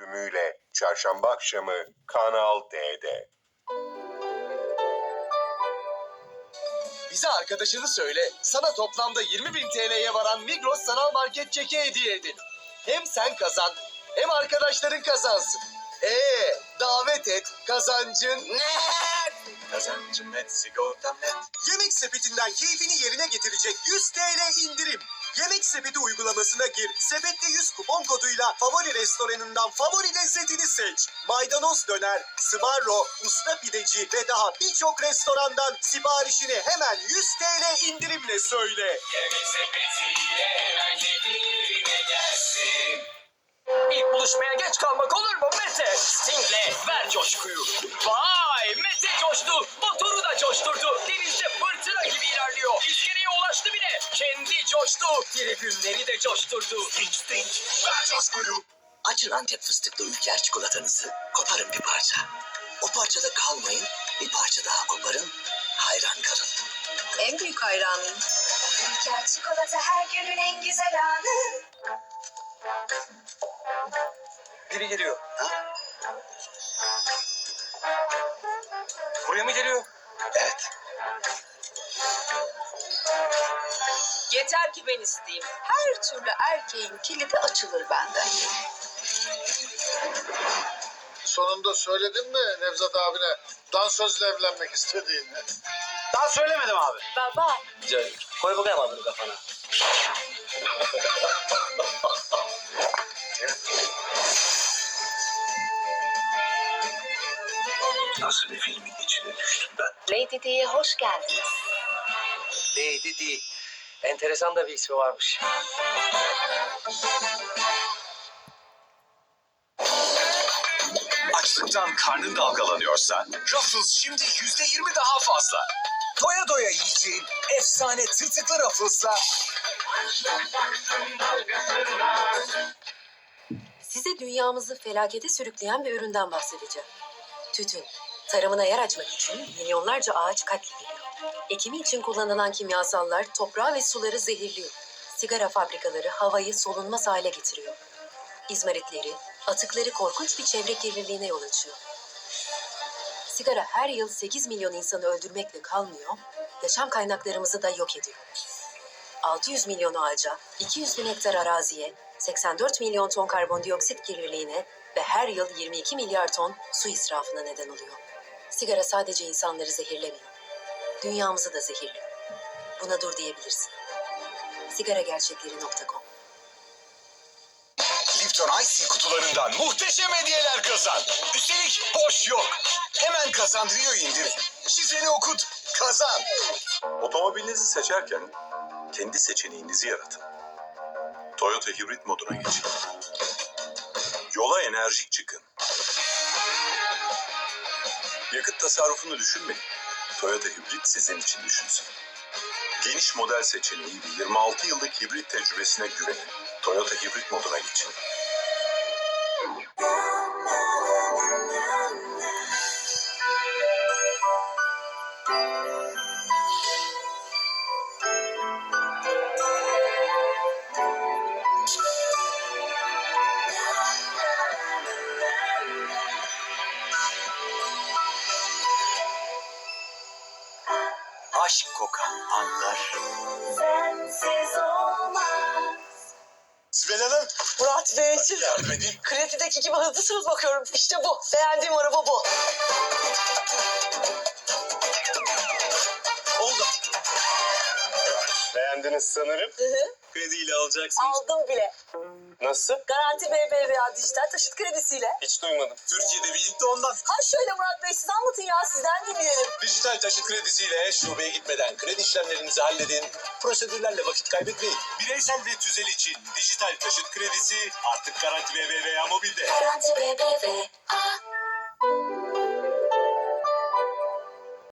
bölümüyle çarşamba akşamı Kanal D'de. Bize arkadaşını söyle. Sana toplamda 20 bin TL'ye varan Migros sanal market çeki hediye edelim. Hem sen kazan hem arkadaşların kazansın. Ee, davet et, kazancın net. Kazancın net, sigortam net. Yemek sepetinden keyfini yerine getirecek 100 TL indirim. Yemek sepeti uygulamasına gir. Sepette 100 kupon koduyla favori restoranından favori lezzetini seç. Maydanoz döner, Sbarro, usta pideci ve daha birçok restorandan siparişini hemen 100 TL indirimle söyle. İlk buluşmaya geç kalmak olur mu Mete? Sting'le ver coşkuyu. Vay Mete coştu. Motoru da coşturdu. Denizde fırtına gibi ilerliyor. İskeleye ulaştı bile. Kendi coştu. Tribünleri de coşturdu. Sting Sting ver coşkuyu. Açın Antep fıstıklı ülker çikolatanızı. Koparın bir parça. O parçada kalmayın. Bir parça daha koparın. Hayran kalın. En büyük hayranıyım. Ülker çikolata her günün en güzel anı. Biri geliyor. Buraya mı geliyor? Evet. Yeter ki ben isteyeyim. Her türlü erkeğin kilidi açılır benden. Sonunda söyledin mi Nevzat abine dansözle evlenmek istediğini? Daha söylemedim abi. Baba. Güzel. Koy bakayım adını kafana. Nasıl bir filmin içine düştüm ben? Lady Di'ye hoş geldiniz. Lady D. Enteresan da bir ismi varmış. Açlıktan karnın dalgalanıyorsa Ruffles şimdi yüzde yirmi daha fazla. Doya doya yiyeceğin efsane tırtıklı Ruffles'la Size dünyamızı felakete sürükleyen bir üründen bahsedeceğim. Tütün. Tarımına yer açmak için milyonlarca ağaç katlediliyor. Ekimi için kullanılan kimyasallar toprağı ve suları zehirliyor. Sigara fabrikaları havayı solunmaz hale getiriyor. İzmaritleri, atıkları korkunç bir çevre kirliliğine yol açıyor. Sigara her yıl 8 milyon insanı öldürmekle kalmıyor, yaşam kaynaklarımızı da yok ediyor. 600 milyon ağaca, 200 bin hektar araziye, 84 milyon ton karbondioksit kirliliğine ve her yıl 22 milyar ton su israfına neden oluyor. Sigara sadece insanları zehirlemiyor. Dünyamızı da zehirliyor. Buna dur diyebilirsin. Sigaragerçekleri.com Lipton Ice kutularından muhteşem hediyeler kazan. Üstelik boş yok. Hemen kazandırıyor indir. Şifreni okut, kazan. Otomobilinizi seçerken kendi seçeneğinizi yaratın. Toyota hibrit moduna geçin. Yola enerjik çıkın. Yakıt tasarrufunu düşünmeyin. Toyota hibrit sizin için düşünsün. Geniş model seçeneği ve 26 yıllık hibrit tecrübesine güvenin. Toyota hibrit moduna geçin. Aşk kokan anlar. Sensiz olmaz. Sibel Hanım. Murat Beyciğim. Yardım edeyim. Kredideki gibi hızlısınız bakıyorum. İşte bu. Beğendiğim araba bu. Beğendiniz sanırım. Hı hı. Krediyle alacaksınız. Aldım bile. Nasıl? Garanti BBVA dijital taşıt kredisiyle. Hiç duymadım. Türkiye'de bir ilk de ondan. Ha şöyle Murat Bey siz anlatın ya sizden dinleyelim. Dijital taşıt kredisiyle şubeye gitmeden kredi işlemlerinizi halledin. Prosedürlerle vakit kaybetmeyin. Bireysel ve tüzel için dijital taşıt kredisi artık Garanti BBVA mobilde. Garanti BBVA.